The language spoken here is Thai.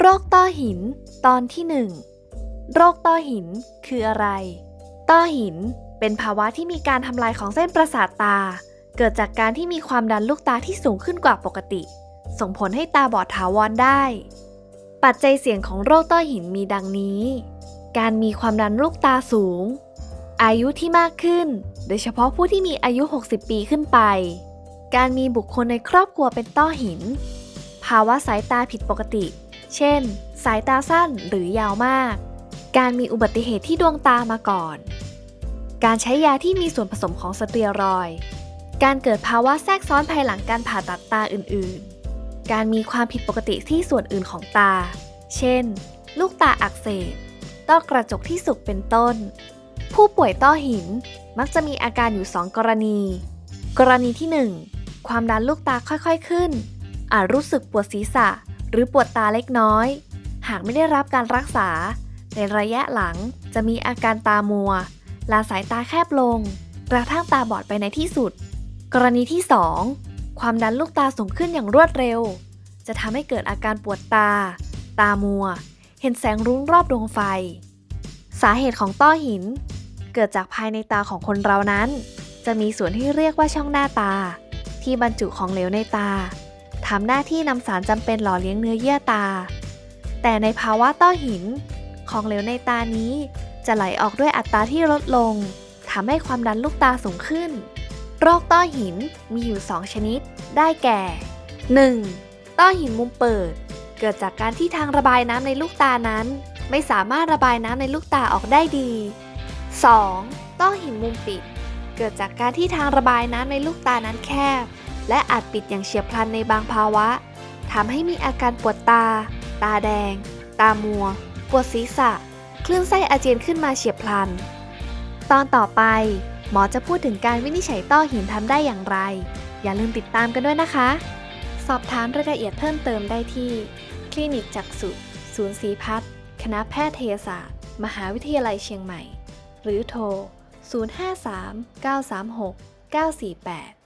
โรคต้อหิน ตอนที่ 1 โรคต้อหินคืออะไร ต้อหินเป็นภาวะที่มีการทำลายของเส้นประสาทตา เกิดจากการที่มีความดันลูกตาที่สูงขึ้นกว่าปกติ ส่งผลให้ตาบอดถาวรได้ ปัจจัยเสี่ยงของโรคต้อหินมีดังนี้ การมีความดันลูกตาสูง อายุที่มากขึ้น โดยเฉพาะผู้ที่มีอายุ 60 ปีขึ้นไป การมีบุคคลในครอบครัวเป็นต้อหิน ภาวะสายตาผิดปกติ เช่น สายตาสั้นหรือยาวมาก การมีอุบัติเหตุที่ดวงตามาก่อน การใช้ยาที่มีส่วนผสมของสเตียรอยการเกิดภาวะแทรกซ้อนภายหลังการผ่าตัดตาอื่นๆ การมีความผิดปกติที่ส่วนอื่นของตา เช่น ลูกตาอักเสบ ต้อกระจกที่สุกเป็นต้น ผู้ป่วยต้อหินมักจะมีอาการอยู่ 2 กรณี กรณีที่ 1 ความดันลูกตาค่อยๆขึ้น อาจรู้สึกปวดศีรษะ หรือปวดตาเล็กน้อย หากไม่ได้รับการรักษา ในระยะหลังจะมีอาการตามัว ลาสายตาแคบลง กระทั่งตาบอดไปในที่สุด กรณีที่ 2 ความดันลูกตาสูงขึ้นอย่างรวดเร็ว จะทำให้เกิดอาการปวดตา ตามัว เห็นแสงรุ้งรอบดวงไฟ สาเหตุของต้อหิน เกิดจากภายในตาของคนเรานั้น จะมีส่วนที่เรียกว่าช่องหน้าตา ที่บรรจุของเหลวในตา ทำหน้าที่นำสารจำเป็นหล่อเลี้ยงเนื้อเยื่อตา แต่ในภาวะต้อหิน ของเหลวในตานี้ จะไหลออกด้วยอัตราที่ลดลงทำให้ความดันลูกตาสูงขึ้น โรคต้อหินมีอยู่ 2 ชนิด ได้แก่ 1. ต้อหินมุมเปิด เกิดจากการที่ทางระบายน้ำในลูกตานั้น ไม่สามารถระบายน้ำในลูกตาออกได้ดี 2. ต้อหินมุมปิด เกิดจากการที่ทางระบายน้ำในลูกตานั้นแคบ และอาจปิดอย่างเฉียบพลันในบางภาวะทำให้มีอาการปวดตา ตาแดง ตามัว ปวดศีรษะ คลื่นไส้อาเจียนขึ้นมาเฉียบพลัน ตอนต่อไป หมอจะพูดถึงการวินิจฉัยต้อหินทำได้อย่างไร อย่าลืมติดตามกันด้วยนะคะ สอบถามรายละเอียดเพิ่มเติมได้ที่ คลินิกจักษุศูนย์ศรีพัฒน์คณะแพทยศาสตร์ มหาวิทยาลัยเชียงใหม่ หรือโทร 053 936 948